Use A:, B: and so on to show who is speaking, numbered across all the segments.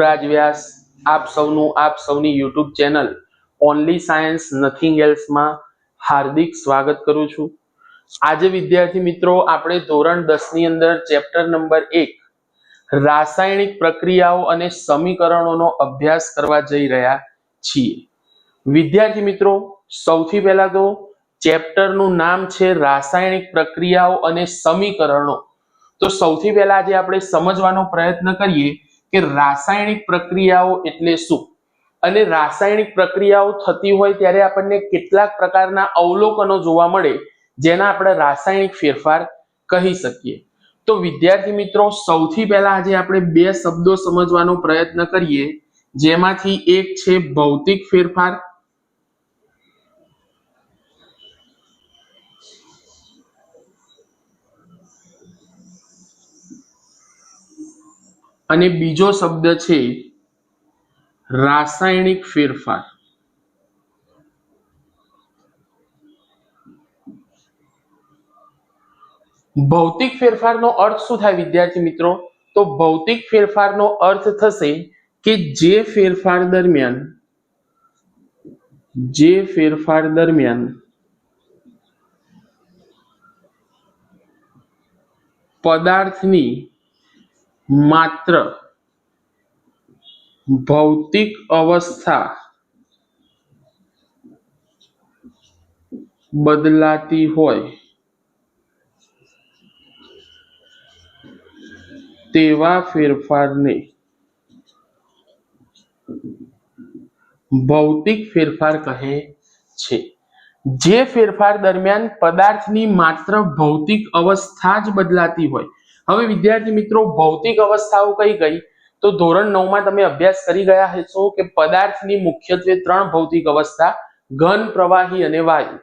A: રાજ વ્યાસ આપ સૌનું, આપ સૌની YouTube channel only science nothing એલ્સમાં હાર્દિક સ્વાગત કરું છું. આજે વિદ્યાર્થી મિત્રો, આપણે ધોરણ દસની અંદર ચેપ્ટર નંબર એક, રાસાયણિક પ્રક્રિયાઓ અને સમીકરણોનો અભ્યાસ કરવા જઈ રહ્યા છીએ. વિદ્યાર્થી મિત્રો, સૌથી પહેલા તો ચેપ્ટરનું નામ છે રાસાયણિક પ્રક્રિયાઓ અને સમીકરણો. તો સૌથી પહેલા આજે આપણે સમજવાનો પ્રયત્ન કરીએ કે રાસાયણિક પ્રક્રિયાઓ એટલે શું? અને રાસાયણિક પ્રક્રિયાઓ થતી હોય ત્યારે આપણને કેટલાક પ્રકારના અવલોકનો જોવા મળે, જેના આપણે રાસાયણિક ફેરફાર કહી શકીએ. તો વિદ્યાર્થી મિત્રો, સૌથી પહેલા આજે આપણે બે શબ્દો સમજવાનો પ્રયત્ન કરીએ, જેમાંથી એક છે ભૌતિક ફેરફાર અને બીજો શબ્દ છે રાસાયણિક ફેરફાર. ભૌતિક ફેરફારનો અર્થ શું થાય વિદ્યાર્થી મિત્રો? તો ભૌતિક ફેરફારનો અર્થ થશે કે જે ફેરફાર દરમિયાન, જે ફેરફાર દરમિયાન પદાર્થની માત્ર ભૌતિક અવસ્થા બદલાતી હોય તેવા ફેરફારને ભૌતિક ફેરફાર કહે છે. જે ફેરફાર દરમિયાન પદાર્થની માત્ર ભૌતિક અવસ્થા જ બદલાતી હોય હવે વિદ્યાર્થી મિત્રો, ભૌતિક અવસ્થાઓ કઈ કઈ? તો ધોરણ નવમાં તમે અભ્યાસ કરી ગયા છો કે પદાર્થની મુખ્યત્વે ત્રણ ભૌતિક અવસ્થા, ઘન, પ્રવાહી અને વાયુ.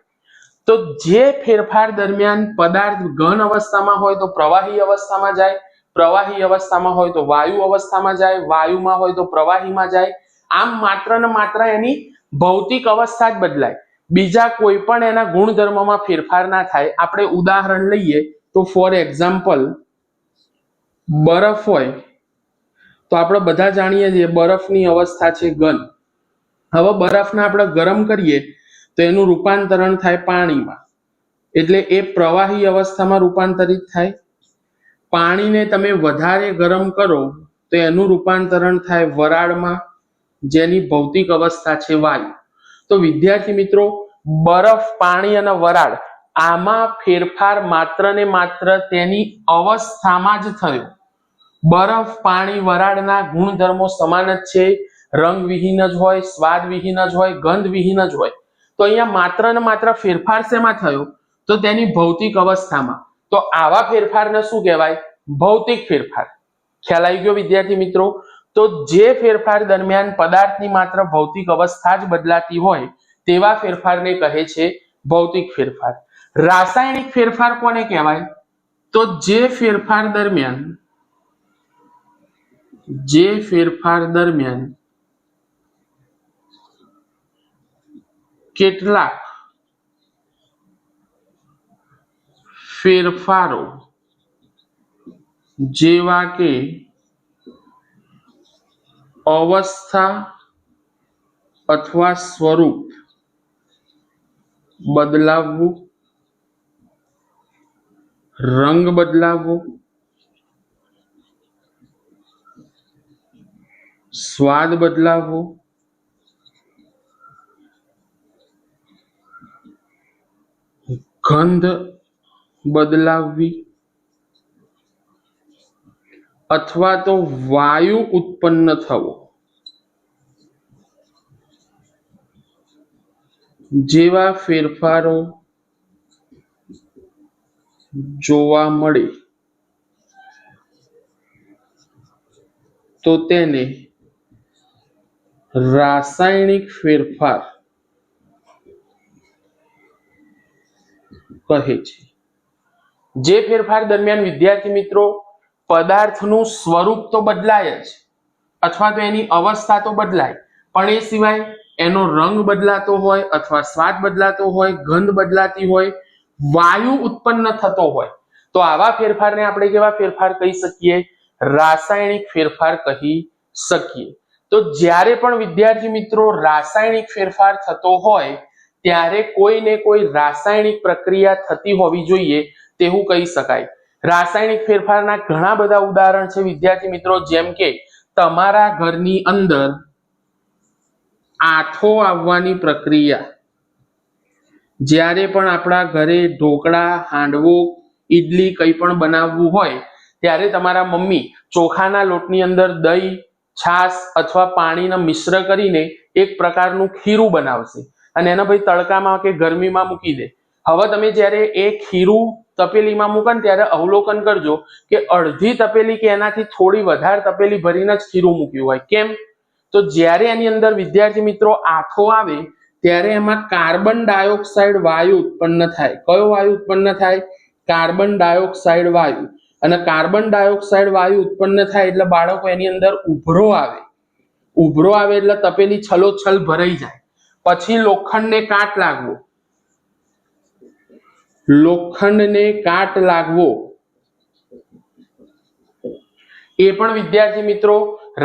A: તો જે ફેરફાર દરમિયાન પદાર્થ ઘન અવસ્થામાં હોય તો પ્રવાહી અવસ્થામાં જાય, પ્રવાહી અવસ્થામાં હોય તો વાયુ અવસ્થામાં જાય, વાયુમાં હોય તો પ્રવાહીમાં જાય. આમ માત્ર ને માત્ર એની ભૌતિક અવસ્થા જ બદલાય. બીજા કોઈ પણ એના ગુણધર્મમાં ફેરફાર ના થાય. આપણે ઉદાહરણ લઈએ તો ફોર એક્ઝામ્પલ બરફ હોય, તો આપણે બધા જાણીએ છીએ બરફની અવસ્થા છે ઘન. હવે બરફને આપણે ગરમ કરીએ, તો એનું રૂપાંતરણ થાય પાણીમાં. એટલે એ પ્રવાહી અવસ્થામાં રૂપાંતરિત થાય. પાણીને તમે વધારે ગરમ કરો, તો એનું રૂપાંતરણ થાય વરાળમાં, જેની ભૌતિક અવસ્થા છે વાયુ. તો વિદ્યાર્થી મિત્રો, બરફ, પાણી અને વરાળ, આમાં ફેરફાર માત્ર ને માત્ર તેની અવસ્થામાં જ થયો. બરફ, પાણી, વરાળના ગુણધર્મો સમાન જ છે. રંગવિહીન જ હોય, સ્વાદ વિહીન જ હોય ગંધવિહીન જ હોય. તો અહીંયા માત્ર ને માત્ર ફેરફાર શેમાં થયો? તો તેની ભૌતિક અવસ્થામાં. તો આવા ફેરફારને શું કહેવાય? ભૌતિક ફેરફાર. ખ્યાલ આવી ગયો વિદ્યાર્થી મિત્રો? તો જે ફેરફાર દરમિયાન પદાર્થની માત્ર ભૌતિક અવસ્થા જ બદલાતી હોય, તેવા ફેરફારને કહે છે ભૌતિક ફેરફાર. રાસાયણિક ફેરફાર કોને કહેવાય? તો જે ફેરફાર દરમિયાન જે ફેરફાર દરમિયાન કેટલાક ફેરફારો જેવા કે અવસ્થા અથવા સ્વરૂપ બદલાવવું રંગ બદલાવવો સ્વાદ બદલાવવો ગંધ બદલાવવી અથવા તો વાયુ ઉત્પન્ન થવો જેવા ફેરફારો જોવા મળે તો તેને રાસાયણિક ફેરફાર કહે છે. જે ફેરફાર દરમિયાન વિદ્યાર્થી મિત્રો, પદાર્થનું સ્વરૂપ તો બદલાય જ, અથવા તો એની અવસ્થા તો બદલાય, પણ એ સિવાય એનો રંગ બદલાતો હોય અથવા સ્વાદ બદલાતો હોય, ગંધ બદલાતી હોય, વાયુ ઉત્પન્ન થતો હોય, તો આવા ફેરફારને આપણે કેવા ફેરફાર કહી શકીએ? રાસાયણિક ફેરફાર કહી શકીએ. તો જ્યારે પણ વિદ્યાર્થી મિત્રો રાસાયણિક ફેરફાર થતો હોય, ત્યારે કોઈ ને કોઈ રાસાયણિક પ્રક્રિયા થતી હોવી જોઈએ તેવું કહી શકાય. રાસાયણિક ફેરફારના ઘણા બધા ઉદાહરણ છે વિદ્યાર્થી મિત્રો, જેમ કે તમારા ઘરની અંદર આથો આવવાની પ્રક્રિયા. જ્યારે પણ આપણા ઘરે ઢોકળા, હાંડવો, ઈડલી કંઈ પણ બનાવવું હોય, ત્યારે તમારા મમ્મી ચોખાના લોટની અંદર દહીં છાશ અથવા પાણીના મિશ્ર કરીને એક પ્રકારનું ખીરું બનાવશે. અને એને ભાઈ તડકામાં કે ગરમીમાં મૂકી દે. હવે તમે જ્યારે એ ખીરું તપેલીમાં મૂકો ને ત્યારે અવલોકન કરજો કે અડધી તપેલી કે એનાથી થોડી વધારે તપેલી ભરીને જ ખીરું મૂક્યું હોય. કેમ? તો જ્યારે એની અંદર વિદ્યાર્થી મિત્રો આથો આવે, ત્યારે એમાં કાર્બન ડાયોક્સાઇડ વાયુ ઉત્પન્ન થાય. કયો વાયુ ઉત્પન્ન થાય? કાર્બન ડાયોક્સાઇડ વાયુ. અને કાર્બન ડાયોક્સાઇડ વાયુ ઉત્પન્ન થાય એટલે બાળકો એની અંદર ઉભરો આવે. ઉભરો આવે એટલે તપેલી છલોછલ ભરાઈ જાય. પછી લોખંડને કાટ લાગવો. લોખંડને કાટ લાગવો. એ પણ વિદ્યાર્થી મિત્રો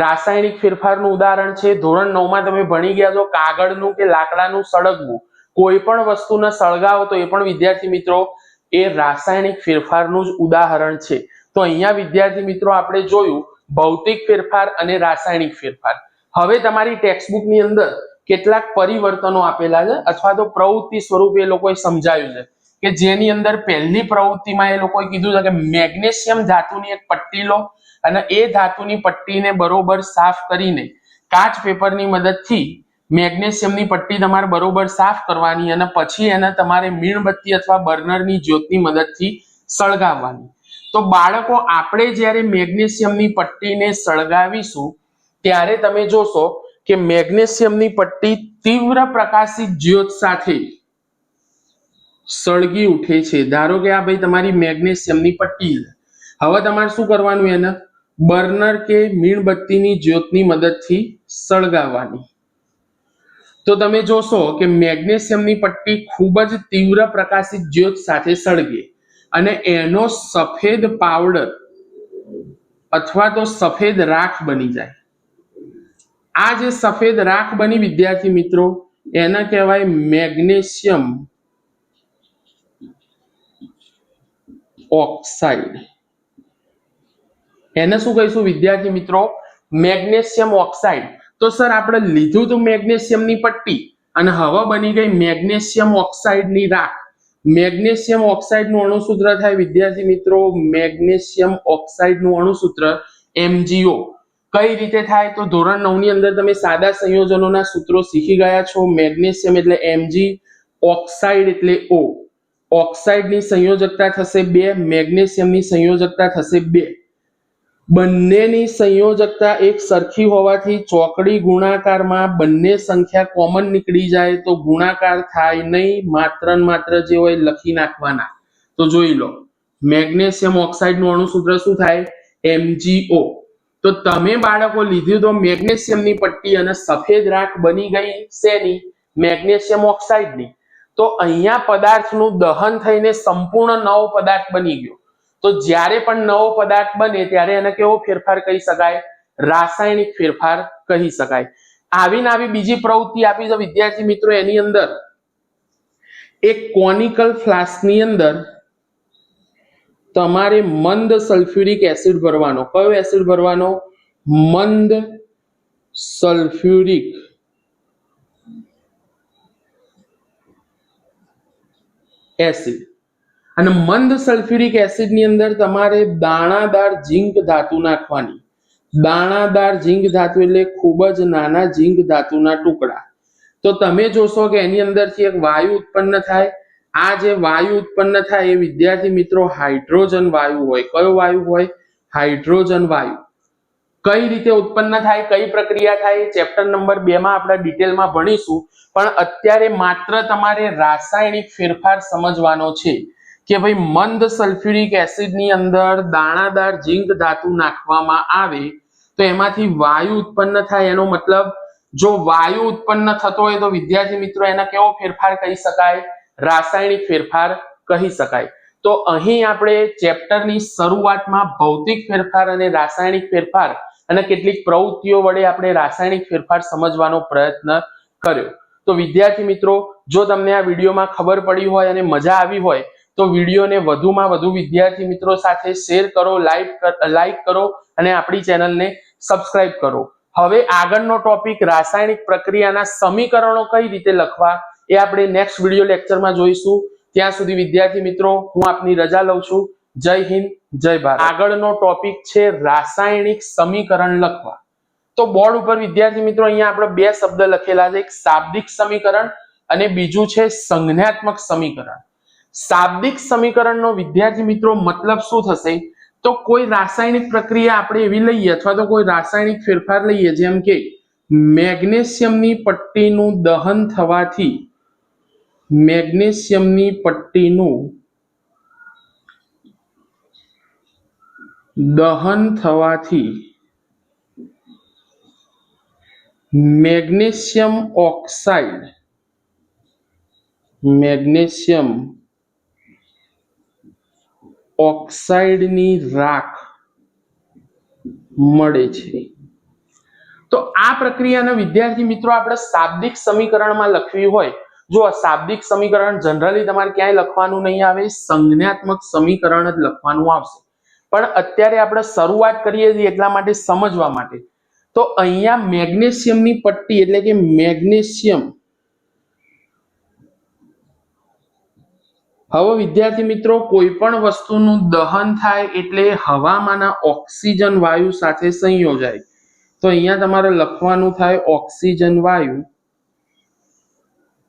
A: રાસાયણિક ફેરફારનું ઉદાહરણ છે. ધોરણ નવમાં તમે ભણી ગયા છો. કાગળનું કે લાકડાનું સળગવું. કોઈ પણ વસ્તુને સળગાવો તો એ પણ વિદ્યાર્થી મિત્રો એ રાસાયણિક ફેરફારનું જ ઉદાહરણ છે. તો અહીંયા વિદ્યાર્થી મિત્રો આપણે જોયું ભૌતિક ફેરફાર અને રાસાયણિક ફેરફાર. હવે તમારી ટેક્સ્ટબુકની અંદર કેટલાક પરિવર્તનો આપેલા છે અથવા તો પ્રવૃત્તિ સ્વરૂપે એ લોકોએ સમજાવ્યું છે કે જેની અંદર પહેલી પ્રવૃત્તિમાં એ લોકોએ કીધું છે કે મેગ્નેશિયમ ધાતુની એક પટ્ટી લો અને એ ધાતુની પટ્ટીને બરોબર સાફ કરીને કાચ પેપરની મદદથી મેગ્નેશિયમની પટ્ટી તમારે બરોબર સાફ કરવાની અને પછી એને તમારે મીણબત્તી અથવા બર્નરની જ્યોતની મદદથી સળગાવવાની. તો બાળકો, આપણે જ્યારે મેગ્નેશિયમની પટ્ટીને સળગાવીશું, ત્યારે તમે જોશો કે મેગ્નેશિયમની પટ્ટી તીવ્ર પ્રકાશિત જ્યોત સાથે સળગી ઉઠે છે. ધારો કે આ ભાઈ તમારી મેગ્નેશિયમની પટ્ટી હવે તમારે શું કરવાનું એને? બર્નર કે મીણબત્તીની જ્યોતની મદદથી સળગાવવાની. તો તમે જોશો કે મેગ્નેશિયમની પટ્ટી ખૂબ જ તીવ્ર પ્રકાશિત જ્યોત સાથે સળગે અને એનો સફેદ પાવડર અથવા તો સફેદ રાખ બની જાય. આ જે સફેદ રાખ બની વિદ્યાર્થી મિત્રો, એને કહેવાય મેગ્નેશિયમ ઓક્સાઇડ. એને શું કહીશું વિદ્યાર્થી મિત્રો? Magnesium oxide. તો સર, આપણે લીધું હતું મેગ્નેશિયમની પટ્ટી અને હવા બની ગઈ મેગ્નેશિયમ ઓક્સાઇડની રાખ. મેગ્નેશિયમ ઓક્સાઇડનું અણુસૂત્ર થાય વિદ્યાર્થી મિત્રો, મેગ્નેશિયમ ઓક્સાઇડનું અણુસૂત્ર એમજીઓ. કઈ રીતે થાય? તો ધોરણ નવની અંદર તમે સાદા સંયોજનોના સૂત્રો શીખી ગયા છો. મેગ્નેશિયમ એટલે એમજી, ઓક્સાઇડ એટલે ઓ. ઓક્સાઇડની સંયોજકતા થશે બે, મેગ્નેશિયમની સંયોજકતા થશે બે. બંનેની સંયોજકતા એક સરખી હોવાથી ચોકડી ગુણાકારમાં બંને સંખ્યા કોમન નીકળી જાય તો ગુણાકાર થાય નહીં, માત્ર ને માત્ર જે હોય લખી નાખવાના. તો જોઈ લો, મેગ્નેશિયમ ઓક્સાઇડનું અણુસૂત્ર શું થાય? એમજીઓ તો તમે બાળકો લીધું તો મેગ્નેશિયમની પટ્ટી અને સફેદ રાખ બની ગઈ શેની? મેગ્નેશિયમ ઓક્સાઇડની. તો અહીંયા પદાર્થનું દહન થઈને સંપૂર્ણ નવો પદાર્થ બની ગયો. તો જ્યારે પણ નવો પદાર્થ બને ત્યારે એને કેવો ફેરફાર કહી શકાય? રાસાયણિક ફેરફાર કહી શકાય. આવીને આવી બીજી પ્રવૃત્તિ આપી છે વિદ્યાર્થી મિત્રો, એની અંદર એક કોનિકલ ફ્લાસ્કની અંદર તમારે મંદ સલ્ફ્યુરિક એસિડ ભરવાનો. કયો એસિડ ભરવાનો? મંદ સલ્ફ્યુરિક. એસિડ. અને મંદ સલ્ફ્યુરિક એસિડની અંદર તમારે દાણાદાર ઝીંક ધાતુ નાખવાની. દાણાદાર ઝીંક ધાતુ એટલે ખૂબ જ નાના ઝીંક ધાતુના ટુકડા. તો તમે જોશો કે એની અંદરથી એક વાયુ ઉત્પન્ન થાય. આ જે વાયુ ઉત્પન્ન થાય એ વિદ્યાર્થી મિત્રો હાઇડ્રોજન વાયુ હોય. કયો વાયુ હોય? હાઇડ્રોજન વાયુ. કઈ રીતે ઉત્પન્ન થાય, કઈ પ્રક્રિયા થાય ચેપ્ટર નંબર બે માં આપણે ડિટેલમાં ભણીશું. પણ અત્યારે માત્ર તમારે રાસાયણિક ફેરફાર સમજવાનો છે. કે ભાઈ મંદ સલ્ફ્યુરિક એસિડની અંદર દાણાદાર ઝીંક ધાતુ નાખવામાં આવે, તો એમાંથી વાયુ ઉત્પન્ન થાય. એનો મતલબ, જો વાયુ ઉત્પન્ન થતો હોય તો વિદ્યાર્થી મિત્રો, એના કેવો ફેરફાર કહી શકાય? રાસાયણિક ફેરફાર કહી શકાય. તો અહીં આપણે ચેપ્ટરની શરૂઆતમાં ભૌતિક ફેરફાર અને રાસાયણિક ફેરફાર અને કેટલીક પ્રવૃત્તિઓ વડે આપણે રાસાયણિક ફેરફાર સમજવાનો પ્રયત્ન કર્યો. તો વિદ્યાર્થી મિત્રો, જો તમને આ વિડીયોમાં ખબર પડી હોય અને મજા આવી હોય તો વિડીયોને વધુમાં વધુ વિદ્યાર્થી મિત્રો સાથે શેર કરો, લાઈક લાઈક કરો અને આપણી ચેનલને સબસ્ક્રાઇબ કરો. હવે આગળનો ટોપિક, રાસાયણિક પ્રક્રિયાના સમીકરણો કઈ રીતે લખવા એ આપણે નેક્સ્ટ વીડિયો લેક્ચરમાં જોઈશું. ત્યાં સુધી વિદ્યાર્થી મિત્રો, હું આપની રજા લઉં છું. જય હિન્દ, જય ભારત. આગળનો ટોપિક છે રાસાયણિક સમીકરણ લખવા. તો બોર્ડ ઉપર વિદ્યાર્થી મિત્રો અહીંયા આપણે બે શબ્દ લખેલા છે. એક શાબ્દિક સમીકરણ અને બીજું છે સંજ્ઞાત્મક સમીકરણ. શાબ્દિક સમીકરણનો વિદ્યાર્થી મિત્રો મતલબ શું થશે? તો કોઈ રાસાયણિક પ્રક્રિયા આપણે એવી લઈએ અથવા તો કોઈ રાસાયણિક ફેરફાર લઈએ જેમ કે મેગ્નેશિયમની પટ્ટીનું દહન થવાથી મેગ્નેશિયમની પટ્ટીનું દહન થવાથી મેગ્નેશિયમ ઓક્સાઇડ, મેગ્નેશિયમ ઓક્સાઇડની રાખ મળે છે. તો આ પ્રક્રિયાના વિદ્યાર્થી મિત્રો આપણે શાબ્દિક સમીકરણમાં લખવી હોય, જો શાબ્દિક સમીકરણ જનરલી તમારે ક્યાંય લખવાનું નહીં આવે, સંજ્ઞાત્મક સમીકરણ જ લખવાનું આવશે. પણ અત્યારે આપણે શરૂઆત કરીએ છીએ એટલા માટે સમજવા માટે. તો અહીંયા મેગ્નેશિયમની પટ્ટી એટલે કે મેગ્નેશિયમ હવે વિદ્યાર્થી મિત્રો કોઈ પણ વસ્તુનું દહન થાય એટલે હવામાંના ઓક્સિજન વાયુ સાથે સંયોજાય. તો અહીંયા તમારે લખવાનું થાય ઓક્સિજન વાયુ.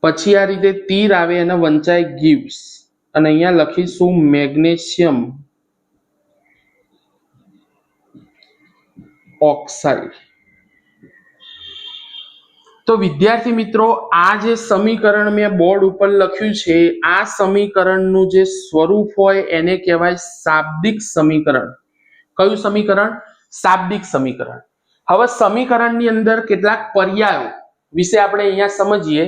A: પછી આ રીતે તીર આવે અને વંચાય ગીવ્સ. અને અહીંયા લખીશું મેગ્નેશિયમ ઓક્સાઇડ. તો વિદ્યાર્થી મિત્રો, આ જે સમીકરણ મેં બોર્ડ ઉપર લખ્યું છે, આ સમીકરણનું જે સ્વરૂપ હોય એને કહેવાય શાબ્દિક સમીકરણ. કયું સમીકરણ? શાબ્દિક સમીકરણ. હવે સમીકરણની અંદર કેટલાક પર્યાયો વિશે આપણે અહીંયા સમજીએ,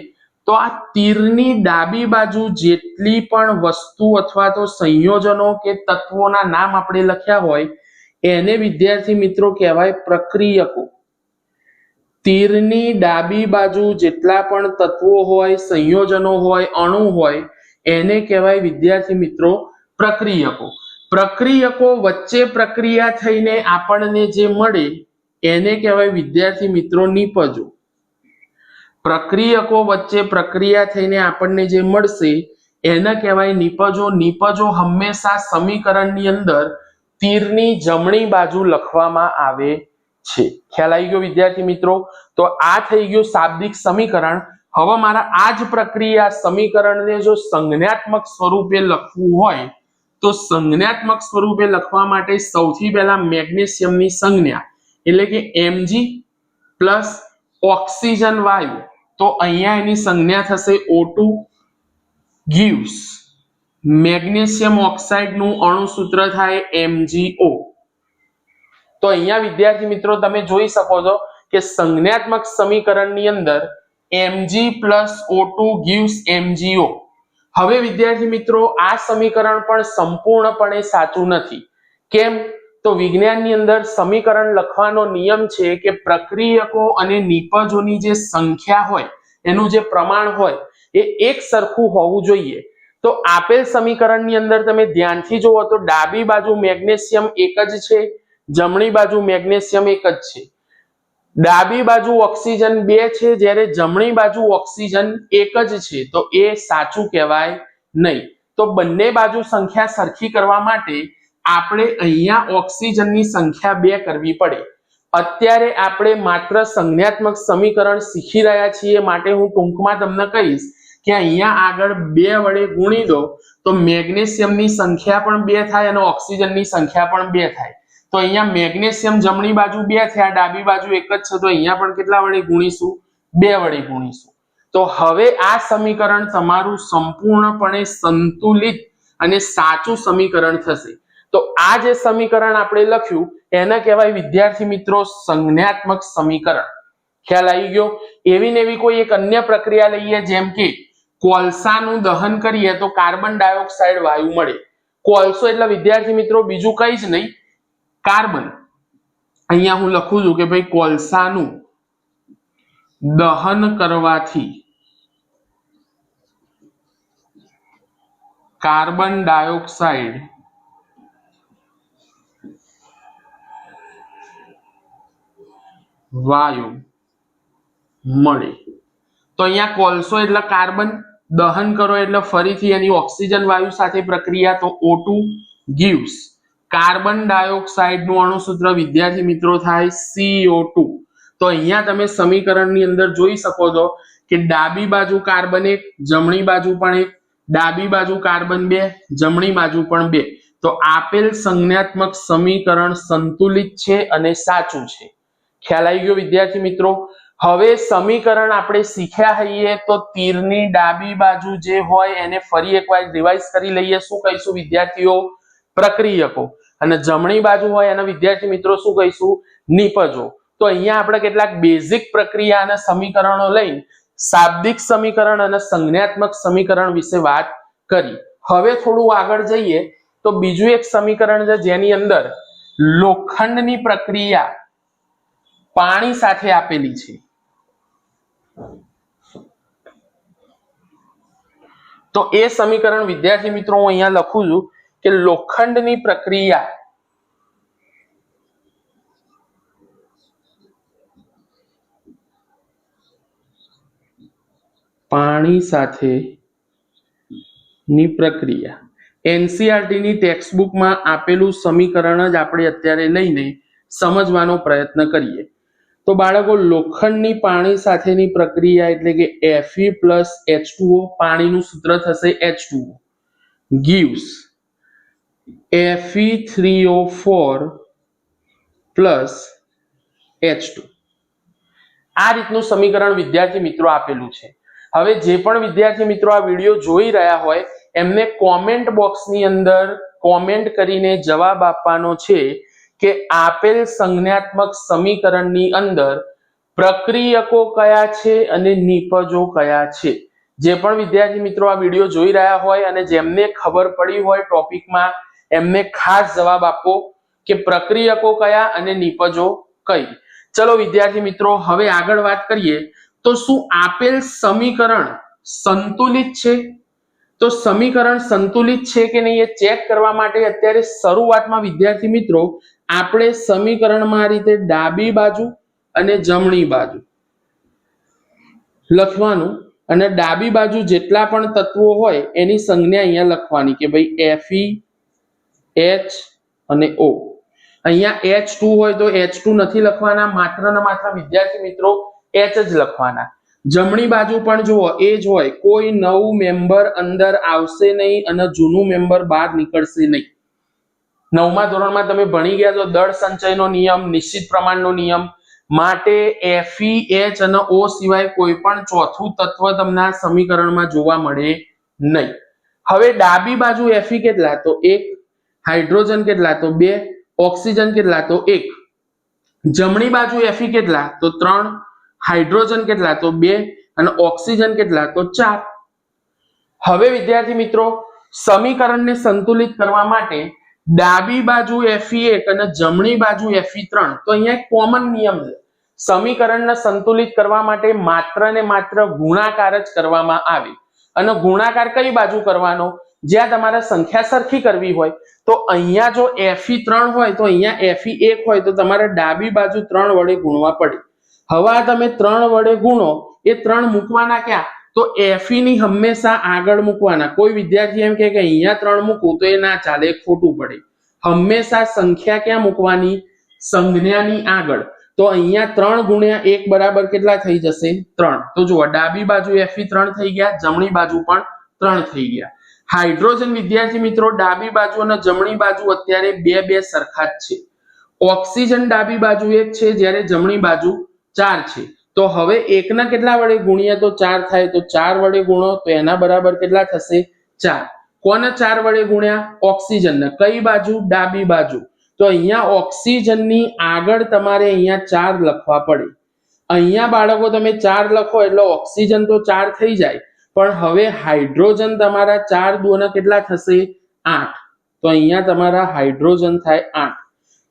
A: તો આ તીરની ડાબી બાજુ જેટલી પણ વસ્તુ અથવા તો સંયોજનો કે તત્વોના નામ આપણે લખ્યા હોય, એને વિદ્યાર્થી મિત્રો કહેવાય પ્રક્રિયકો. તીરની ડાબી બાજુ જેટલા પણ તત્વો હોય, સંયોજનો હોય, અણુ હોય, એને કહેવાય વિદ્યાર્થી મિત્રો પ્રક્રિયકો. પ્રક્રિયકો વચ્ચે પ્રક્રિયા થઈને આપણને જે મળે, એને કહેવાય વિદ્યાર્થી મિત્રો નિપજો. પ્રક્રિયકો વચ્ચે પ્રક્રિયા થઈને આપણને જે મળશે, એને કહેવાય નિપજો. નિપજો હંમેશા સમીકરણની અંદર તીરની જમણી બાજુ લખવામાં આવે છે. ખ્યાલ આવી ગયો વિદ્યાર્થી મિત્રો? તો આ થઈ ગયું શાબ્દિક સમીકરણ. હવે મારા આ જ પ્રક્રિયા સમીકરણને જો સંજ્ઞાત્મક સ્વરૂપે લખવું હોય, તો સંજ્ઞાત્મક સ્વરૂપે લખવા માટે સૌથી પહેલા મેગ્નેશિયમની સંજ્ઞા, એટલે કે એમજી પ્લસ ઓક્સિજન વાયુ. તો અહીંયા એની સંજ્ઞા થશે ઓ ટુ ગીવ્સ. મેગ્નેશિયમ ઓક્સાઇડનું અણુસૂત્ર થાય MgO. તો અહીંયા વિદ્યાર્થી મિત્રો તમે જોઈ શકો છો કે સંજ્ઞાત્મક સમીકરણની અંદર Mg O2 gives MgO હવે વિદ્યાર્થી મિત્રો, આ સમીકરણ પણ સંપૂર્ણપણે સાચું નથી. કેમ? તો વિજ્ઞાનની અંદર સમીકરણ લખવાનો નિયમ છે કે પ્રક્રિયકો અને નિપજોની જે સંખ્યા હોય, એનું જે પ્રમાણ હોય, એ એક સરખું હોવું જોઈએ. તો આપેલ સમીકરણની અંદર તમે ધ્યાનથી જુઓ તો ડાબી બાજુ મેગ્નેશિયમ એક જ છે જમણી બાજુ મેગ્નેશિયમ એક જ છે. ડાબી બાજુ ઓક્સિજન બે છે, જ્યારે જમણી બાજુ ઓક્સિજન એક જ છે, તો એ સાચું કહેવાય નહીં. તો બંને બાજુ સંખ્યા સરખી કરવા માટે આપણે અહીંયા ઓક્સિજનની સંખ્યા બે કરવી પડે. અત્યારે આપણે માત્ર સંજ્ઞાત્મક સમીકરણ શીખી રહ્યા છીએ માટે હું ટૂંકમાં તમને કહીશ કે અહીંયા આગળ બે વડે ગુણી દો, તો મેગ્નેશિયમની સંખ્યા પણ બે થાય અને ઓક્સિજનની સંખ્યા પણ બે થાય. તો અહીંયા મેગ્નેશિયમ જમણી બાજુ બે થયા ડાબી બાજુ એક જ છે, તો અહીંયા પણ કેટલા વડે ગુણીશું? બે વડે ગુણીશું. તો હવે આ સમીકરણ તમારું સંપૂર્ણપણે સંતુલિત અને સાચું સમીકરણ થશે. તો આ જે સમીકરણ આપણે લખ્યું, એને કહેવાય વિદ્યાર્થી મિત્રો સંજ્ઞાત્મક સમીકરણ. ખ્યાલ આવી ગયો? એવી ને એવી કોઈ એક અન્ય પ્રક્રિયા લઈએ જેમ કે કોલસાનું દહન કરીએ તો કાર્બન ડાયોક્સાઇડ વાયુ મળે. કોલસો એટલે વિદ્યાર્થી મિત્રો બીજું કઈ જ નહીં કાર્બન. અહીંયા હું લખું છું કે ભાઈ કોલસાનું દહન કરવાથી કાર્બન ડાયોક્સાઇડ વાયુ મળે. તો અહીંયા કોલસો એટલે કાર્બન, દહન કરો એટલે ફરીથી એની ઓક્સિજન વાયુ સાથે પ્રક્રિયા, તો O2 gives. કાર્બન ડાયોક્સાઇડનું અણુસૂત્ર વિદ્યાર્થી મિત્રો થાય સીઓ ટુ તો અહીંયા તમે સમીકરણની અંદર જોઈ શકો છો કે ડાબી બાજુ કાર્બન એક, જમણી બાજુ પણ એક, ડાબી બાજુ કાર્બન બે, જમણી બાજુ પણ બે. તો આપેલ સંજ્ઞાત્મક સમીકરણ સંતુલિત છે અને સાચું છે. ખ્યાલ આવી ગયો વિદ્યાર્થી મિત્રો? હવે સમીકરણ આપણે શીખ્યા હઈએ તો તીરની ડાબી બાજુ જે હોય એને ફરી એકવાર રિવાઇઝ કરી લઈએ. શું કહીશું વિદ્યાર્થીઓ? પ્રક્રિયકો. અને જમણી બાજુ હોય એના વિદ્યાર્થી મિત્રો શું કહીશું? નિપજો. તો અહીંયા આપણે કેટલાક બેઝિક પ્રક્રિયા અને સમીકરણો લઈને શાબ્દિક સમીકરણ અને સંજ્ઞાત્મક સમીકરણ વિશે વાત કરી. હવે થોડું આગળ જઈએ તો બીજું એક સમીકરણ છે જેની અંદર લોખંડની પ્રક્રિયા પાણી સાથે આપેલી છે. તો એ સમીકરણ વિદ્યાર્થી મિત્રો હું અહીંયા લખું છું. કે લોખંડની પ્રક્રિયા. પાણી સાથે ની પ્રક્રિયા. એનસીઆરટી ની ટેક્સ્ટબુકમાં આપેલું સમીકરણ જ આપણે અત્યારે લઈને સમજવાનો પ્રયત્ન કરીએ. તો બાળકો, લોખંડની પાણી સાથેની પ્રક્રિયા એટલે કે Fe પ્લસ H2O પાણીનું સૂત્ર થશે H2O gives. Fe3O4 plus H2 આ રીતનું સમીકરણ વિદ્યાર્થી મિત્રો આપેલું છે. હવે જે પણ વિદ્યાર્થી મિત્રો આ વીડિયો જોઈ રહ્યા હોય, એમને કોમેન્ટ બોક્સની અંદર કોમેન્ટ કરીને જવાબ આપવાનો છે કે આપેલ સંજ્ઞાત્મક સમીકરણની અંદર પ્રક્રિયકો કયા છે અને નિપજો કયા છે. જે પણ વિદ્યાર્થી મિત્રો આ વીડિયો જોઈ રહ્યા હોય અને જેમને ખબર પડી હોય ટોપિકમાં એમને ખાસ જવાબ આપો કે પ્રક્રિયકો કયા અને નિપજો કઈ. ચલો વિદ્યાર્થી મિત્રો, હવે આગળ વાત કરીએ તો શું આપેલ સમીકરણ સંતુલિત છે? તો સમીકરણ સંતુલિત છે કે નહીં એ ચેક કરવા માટે અત્યારે શરૂઆતમાં વિદ્યાર્થી મિત્રો, આપણે સમીકરણમાં રીતે ડાબી બાજુ અને જમણી બાજુ લખવાનું અને ડાબી બાજુ જેટલા પણ તત્વો હોય એની સંજ્ઞા અહીંયા લખવાની કે ભાઈ Fe H અને ઓ અહીંયા એચ ટુ હોય તો એચ ટુ નથી લખવાના, માત્ર ને માત્ર વિદ્યાર્થી મિત્રો એચ જ લખવાના. જમણી બાજુ પણ જુઓ, એ જ હોય, કોઈ નવું મેમ્બર અંદર આવશે નહીં અને જૂનું મેમ્બર બહાર નીકળશે નહીં. નવમા ધોરણમાં તમે ભણી ગયા તો દળ સંચયનો નિયમ, નિશ્ચિત પ્રમાણનો નિયમ, માટે એફઈ એચ અને ઓ સિવાય કોઈ પણ ચોથું તત્વ તમને આ સમીકરણમાં જોવા મળે નહીં. હવે ડાબી બાજુ એફઈ કેટલા? તો એક હાઇડ્રોજન કેટલા? તો બે. ઓક્સિજન કેટલા? તો એક. જમણી બાજુ એફી કેટલા? તો ત્રણ. હાઇડ્રોજન કેટલા? તો બે. અને ઓક્સિજન કેટલા? તો ચાર. હવે વિદ્યાર્થી મિત્રો, સમીકરણને સંતુલિત કરવા માટે ડાબી બાજુ એફી એક અને જમણી બાજુ એફી ત્રણ. તો અહીંયા એક કોમન નિયમ છે. સમીકરણને સંતુલિત કરવા માટે માત્ર ને માત્ર ગુણાકાર જ કરવામાં આવે. અને ગુણાકાર કઈ બાજુ કરવાનો? જ્યાં તમારે સંખ્યા સરખી કરવી હોય, તો અહીંયા જો એફી ત્રણ હોય, તો અહીંયા એફી એક હોય, તો તમારે ડાબી બાજુ ત્રણ વડે ગુણવા પડે. હવે તમે ત્રણ વડે ગુણો, એ ત્રણ મૂકવાના ક્યાં? તો એફી ની હંમેશા આગળ મૂકવાના. કોઈ વિદ્યાર્થી એમ કે અહીંયા ત્રણ મૂકું, તો એ ના ચાલે ખોટું પડે. હંમેશા સંખ્યા ક્યાં મૂકવાની? સંજ્ઞાની આગળ. તો અહીંયા ત્રણ ગુણ્યા એક બરાબર કેટલા થઈ જશે? ત્રણ. તો જુઓ, ડાબી બાજુ એફી ત્રણ થઈ ગયા, જમણી બાજુ પણ ત્રણ થઈ ગયા. હાઇડ્રોજન વિદ્યાર્થી મિત્રો, ડાબી બાજુ અને જમણી બાજુ અત્યારે બે બે સરખા જ છે. ઓક્સિજન ડાબી બાજુ એક છે, જ્યારે જમણી બાજુ ચાર છે. તો હવે એકના કેટલા વડે ગુણીએ તો ચાર થાય, તો ચાર વડે ગુણો તો એના બરાબર કેટલા થશે? ચાર. કોને ચાર વડે ગુણ્યા? ઓક્સિજનને. કઈ બાજુ? ડાબી બાજુ. તો અહીંયા ઓક્સિજનની આગળ તમારે અહીંયા ચાર લખવા પડે. અહીંયા બાળકો તમે ચાર લખો એટલે ઓક્સિજન તો ચાર થઈ જાય. પણ હવે હાઇડ્રોજન તમારા ચાર દોના કેટલા થશે? આઠ. તો અહીંયા તમારા હાઇડ્રોજન થાય આઠ.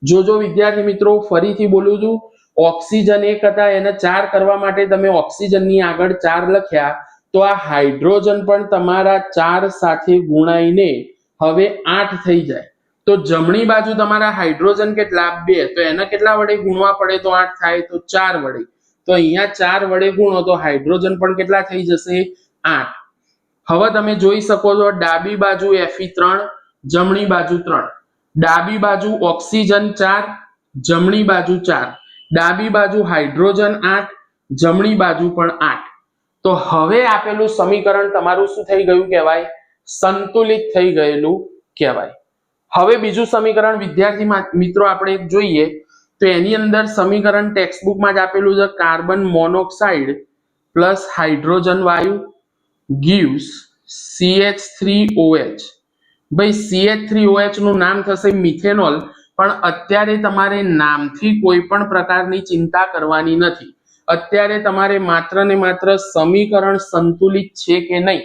A: જોજો વિદ્યાર્થી મિત્રો, ફરીથી બોલું છું, ઓક્સિજન એક હતા, એને ચાર કરવા માટે તમે ઓક્સિજનની આગળ ચાર લખ્યા, તો આ હાઇડ્રોજન પણ તમારા ચાર સાથે ગુણાઈને હવે આઠ થઈ જાય. તો જમણી બાજુ તમારા હાઇડ્રોજન કેટલા? બે. તો એને કેટલા વડે ગુણવા પડે તો આઠ થાય? તો ચાર વડે. તો અહીંયા ચાર વડે ગુણો તો હાઇડ્રોજન પણ કેટલા થઈ જશે? આઠ. હવે તમે જોઈ શકો છો ડાબી બાજુ એફી ત્રણ, જમણી બાજુ ત્રણ. ડાબી બાજુ ઓક્સિજન ચાર, જમણી બાજુ ચાર. ડાબી બાજુ હાઇડ્રોજન આઠ, જમણી બાજુ પણ આઠ. તો હવે આપેલું સમીકરણ તમારું શું થઈ ગયું કહેવાય? સંતુલિત થઈ ગયેલું કહેવાય. હવે બીજું સમીકરણ વિદ્યાર્થી મિત્રો આપણે જોઈએ. તો એની અંદર સમીકરણ ટેક્સ્ટબુકમાં જ આપેલું છે કાર્બન મોનોક્સાઇડ પ્લસ હાઇડ્રોજન વાયુ gives CH3OH ભાઈ CH3OH નું નામ થશે મિથેનોલ, પણ અત્યારે તમારે નામથી કોઈ પણ પ્રકારની ચિંતા કરવાની નથી. અત્યારે તમારે માત્ર ને માત્ર સમીકરણ સંતુલિત છે કે નહીં,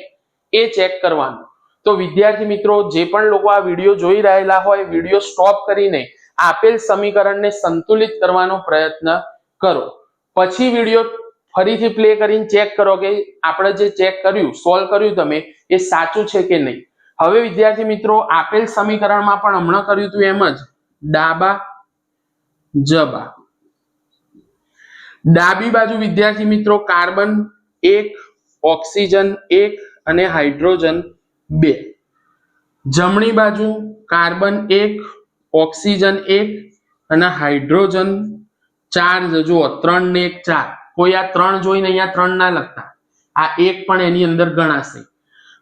A: એ ચેક કરવાનું. તો વિદ્યાર્થી મિત્રો, જે પણ લોકો આ વીડિયો જોઈ રહેલા હોય, વીડિયો સ્ટોપ કરીને આપેલ સમીકરણને સંતુલિત કરવાનો પ્રયત્ન કરો. પછી વીડિયો ફરીથી પ્લે કરીને ચેક કરો કે આપણે જે ચેક કર્યું સોલ્વ કર્યું તમે, એ સાચું છે કે નહીં? હવે વિદ્યાર્થી મિત્રો, આપેલ સમીકરણમાં પણ હમણાં કર્યું હતું એમ જ. ડાબા જબા. ડાબી બાજુ વિદ્યાર્થી મિત્રો, કાર્બન એક, ઓક્સિજન એક અને હાઇડ્રોજન બે. જમણી બાજુ કાર્બન એક, ઓક્સિજન એક અને હાઇડ્રોજન ચાર, જુઓ, ત્રણ ને એક, ચાર. કોઈ આ ત્રણ જોઈને અહીંયા ત્રણ ના લખતા. આ એક પણ એની અંદર ગણાશે.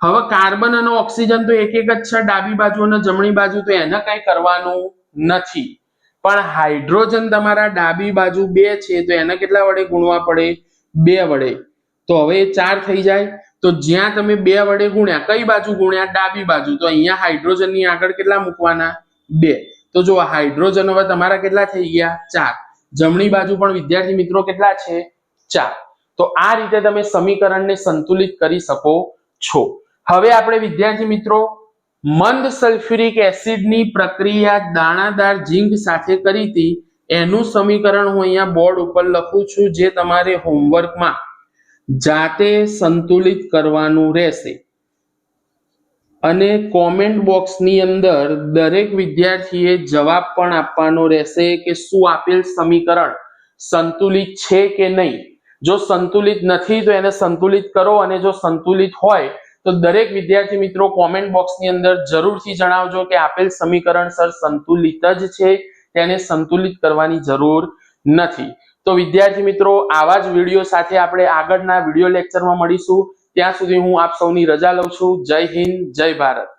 A: હવે કાર્બન અને ઓક્સિજન તો એક એક જ છે, ડાબી બાજુ અને જમણી બાજુ તો એને કઈ કરવાનું નથી. પણ હાઇડ્રોજન તમારા ડાબી બાજુ બે છે, તો એને કેટલા વડે ગુણવા પડે? બે વડે. તો હવે એ ચાર થઈ જાય. તો જ્યાં તમે બે વડે ગુણ્યા, કઈ બાજુ ગુણ્યા? ડાબી બાજુ. તો અહીંયા હાઇડ્રોજનની આગળ કેટલા મૂકવાના? બે. તો જો હાઇડ્રોજન હવે તમારા કેટલા થઈ ગયા? ચાર. જમણી બાજુ પણ વિદ્યાર્થી મિત્રો કેટલા છે? ચાર. તો આ રીતે તમે સમીકરણને સંતુલિત કરી શકો છો. હવે આપણે વિદ્યાર્થી મિત્રો, મંદ સલ્ફ્યુરિક એસિડની પ્રક્રિયા દાણાદાર ઝીંક સાથે કરી હતી. એનું સમીકરણ હું અહીંયા બોર્ડ ઉપર લખું છું જે તમારે હોમવર્કમાં જાતે સંતુલિત કરવાનું રહેશે. અને કોમેન્ટ બોક્સની અંદર દરેક વિદ્યાર્થીએ જવાબ પણ આપવાનો રહેશે કે શું આપેલ સમીકરણ સંતુલિત છે કે નહીં. જો સંતુલિત નથી, તો એને સંતુલિત કરો અને જો સંતુલિત હોય, તો દરેક વિદ્યાર્થી મિત્રો કોમેન્ટ બોક્સની અંદર જરૂરથી જણાવજો કે આપેલ સમીકરણ સર સંતુલિત જ છે, તેને સંતુલિત કરવાની જરૂર નથી. તો વિદ્યાર્થી મિત્રો, આવા જ વીડિયો સાથે આપણે આગળના વીડિયો લેક્ચરમાં મળીશું. ત્યાં સુધી હું આપ સૌની રજા લઉં છું. જય હિન્દ, જય ભારત.